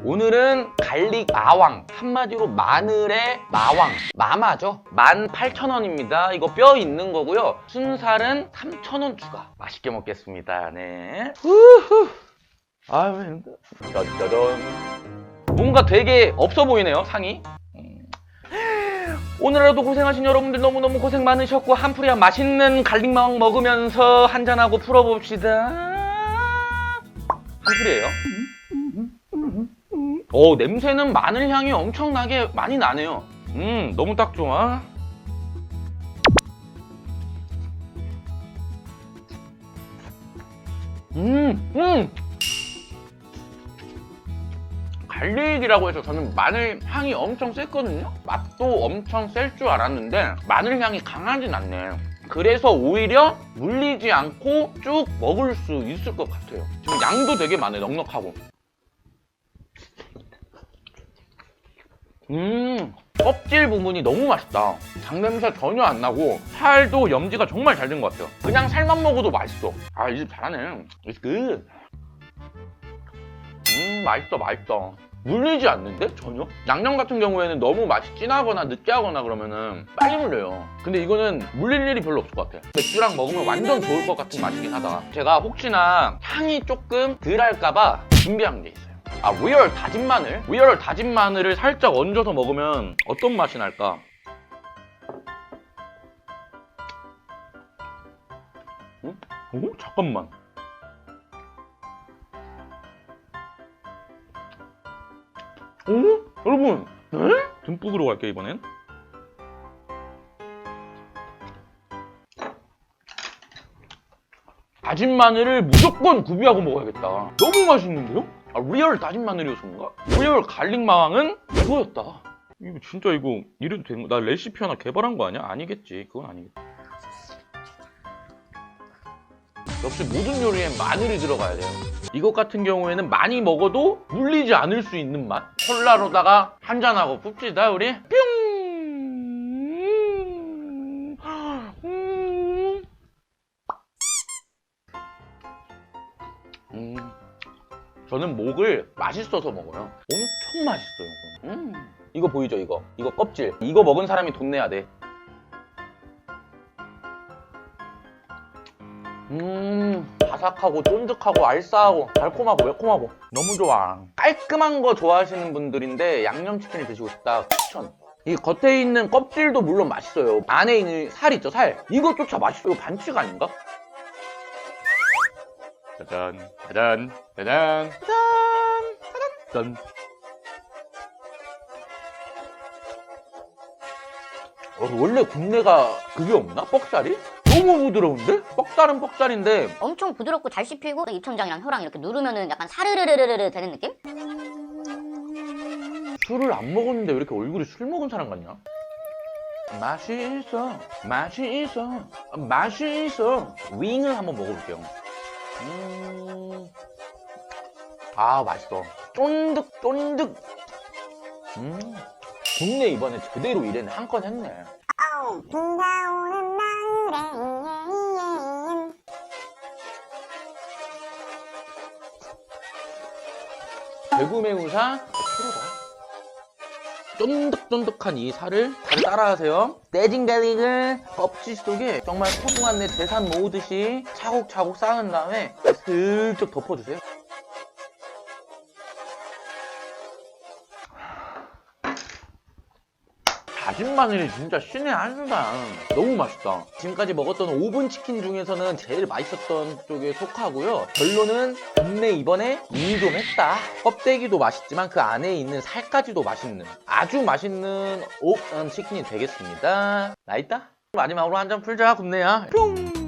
오늘은 갈릭 마왕 한마디로 마늘의 마왕 마마죠. 18,000원입니다. 이거 뼈 있는 거고요. 순살은 3,000원 추가. 맛있게 먹겠습니다. 네. 후후. 아유 짜자잔 뭔가 되게 없어 보이네요 상이. 음. 오늘라도 고생하신 여러분들 너무너무 고생 많으셨고 한풀이야 맛있는 갈릭마왕 먹으면서 한잔하고 풀어봅시다. 한풀이에요 오 냄새는 마늘 향이 엄청나게 많이 나네요. 음 너무 딱 좋아. 음 음. 갈릭이라고 해서 저는 마늘 향이 엄청 셌거든요. 맛도 엄청 셀 줄 알았는데 마늘 향이 강하진 않네. 그래서 오히려 물리지 않고 쭉 먹을 수 있을 것 같아요. 지금 양도 되게 많아요. 넉넉하고. 음 껍질 부분이 너무 맛있다. 장냄새 전혀 안 나고 살도 염지가 정말 잘 된 것 같아요. 그냥 살만 먹어도 맛있어. 아 이 집 잘하네. It's good. 음 맛있어 맛있어. 물리지 않는데? 전혀? 양념 같은 경우에는 너무 맛이 진하거나 느끼하거나 그러면은 빨리 물려요. 근데 이거는 물릴 일이 별로 없을 것 같아 맥주랑 먹으면 완전 좋을 것 같은 맛이긴 하다. 제가 혹시나 향이 조금 덜 할까봐 준비한 게 있어요 아 리얼 다진 마늘? 리얼 다진 마늘을 살짝 얹어서 먹으면 어떤 맛이 날까? 응? 오? 잠깐만 오? 여러분 네? 듬뿍으로 갈게요 이번엔 다진 마늘을 무조건 구비하고 먹어야겠다 너무 맛있는데요? 아, 리얼 다진 마늘이었던가? 리얼 갈릭 마왕은 이거였다. 이거 진짜 이거 이래도 되는 거? 나 레시피 하나 개발한 거 아니야? 아니겠지. 그건 아니겠지. 역시 모든 요리엔 마늘이 들어가야 돼요. 이것 같은 경우에는 많이 먹어도 물리지 않을 수 있는 맛. 콜라로다가 한잔하고 풉시다, 우리. 뿅! 음. 음. 저는 목을 맛있어서 먹어요. 엄청 맛있어요. 이거. 음. 이거 보이죠? 이거. 이거 껍질. 이거 먹은 사람이 돈 내야 돼. 음. 바삭하고 쫀득하고 알싸하고 달콤하고 매콤하고 너무 좋아. 깔끔한 거 좋아하시는 분들인데 양념치킨을 드시고 싶다. 추천. 이 겉에 있는 껍질도 물론 맛있어요. 안에 있는 살 있죠, 살. 이것조차 맛있어요. 이거 반칙 아닌가? 짜잔, 짜잔, 짜잔, 짜잔, 짜잔, 짠. 어, 원래 국내가 그게 없나? 뻑살이? 너무 부드러운데? 뻑살은 뻑살인데 엄청 부드럽고 잘 씹히고 입천장이랑 혀랑 이렇게 누르면은 약간 사르르르르르 되는 느낌? 술을 안 먹었는데 왜 이렇게 얼굴이 술 먹은 사람 같냐? 맛이 있어, 맛이 있어, 맛이 있어. 윙을 한번 먹어볼게요. 음, 아 맛있어. 쫀득 쫀득. 음, 국내 이번에 제대로 일했네 한 건 했네. 비가 오는 마을에 대구 매운사 100%다. 쫀득쫀득한 이 살을 잘 따라하세요. 갈릭을 껍질 속에 정말 소중한 내 재산 모으듯이 차곡차곡 쌓은 다음에 슬쩍 덮어주세요. 다진 마늘이 진짜 신의 한 수다. 너무 맛있다. 지금까지 먹었던 오븐 치킨 중에서는 제일 맛있었던 쪽에 속하고요. 결론은 국내 이번에 일 좀 했다. 껍데기도 맛있지만 그 안에 있는 살까지도 맛있는 아주 맛있는 오븐 치킨이 되겠습니다. 나 있다? 마지막으로 한 잔 풀자 국내야. 뿅!